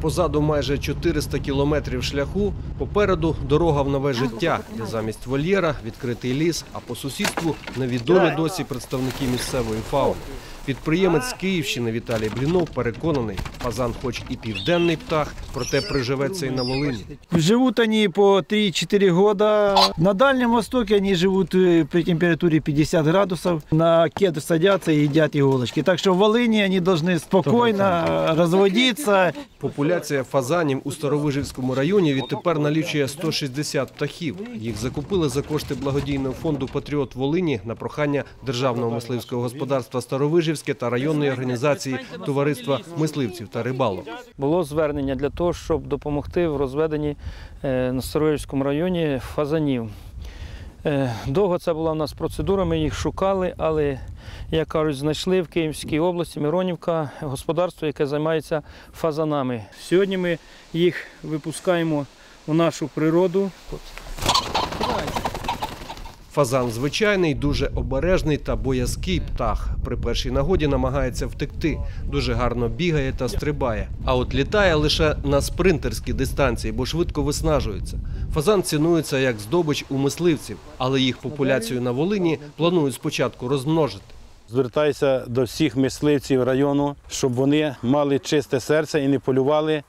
Позаду майже 400 кілометрів шляху, попереду дорога в нове життя, де замість вольєра відкритий ліс, а по сусідству невідомі досі представники місцевої фауни. Підприємець з Київщини Віталій Блінов переконаний, фазан хоч і південний птах, проте приживеться і на Волині. Живут они по 3-4 года. На Дальнем Востоке они живут э, при температуре 50 градусов. На кеду садятся и едят иголочки. Так что в Волыни они должны спокойно разводиться. Популяція фазанів у Старовижівському районі відтепер налічує 160 птахів. Їх закупили за кошти благодійного фонду Патріот Волині на прохання Державного мисливського господарства Старовижівське та районної організації Товариства мисливців та рибалок. було звернення для того, щоб допомогти в розведенні е, на Староївському районі фазанів. Е, Довго це була в нас процедура, ми їх шукали, але, як кажуть, знайшли в Київській області Миронівка господарство, яке займається фазанами. Сьогодні ми їх випускаємо у нашу природу. Фазан звичайний, дуже обережний та боязкий птах. При першій нагоді намагається втекти. Дуже гарно бігає та стрибає. А от літає лише на спринтерській дистанції, бо швидко виснажується. Фазан цінується як здобич у мисливців, але їх популяцію на Волині планують спочатку розмножити. Звертаюся до всіх мисливців району, щоб вони мали чисте серце і не полювали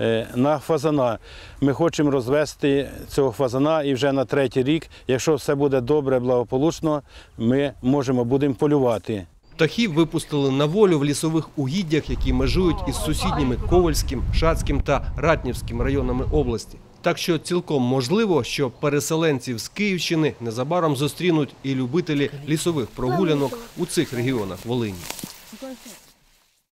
е, на фазана. Ми хочемо розвести цього фазана і вже на третій рік, якщо все буде добре, благополучно, ми можемо будемо полювати. Птахів випустили на волю в лісових угіддях, які межують із сусідніми Ковальським, Шацьким та Ратнівським районами області. Так що цілком можливо, що переселенців з Київщини незабаром зустрінуть і любителі лісових прогулянок у цих регіонах Волині.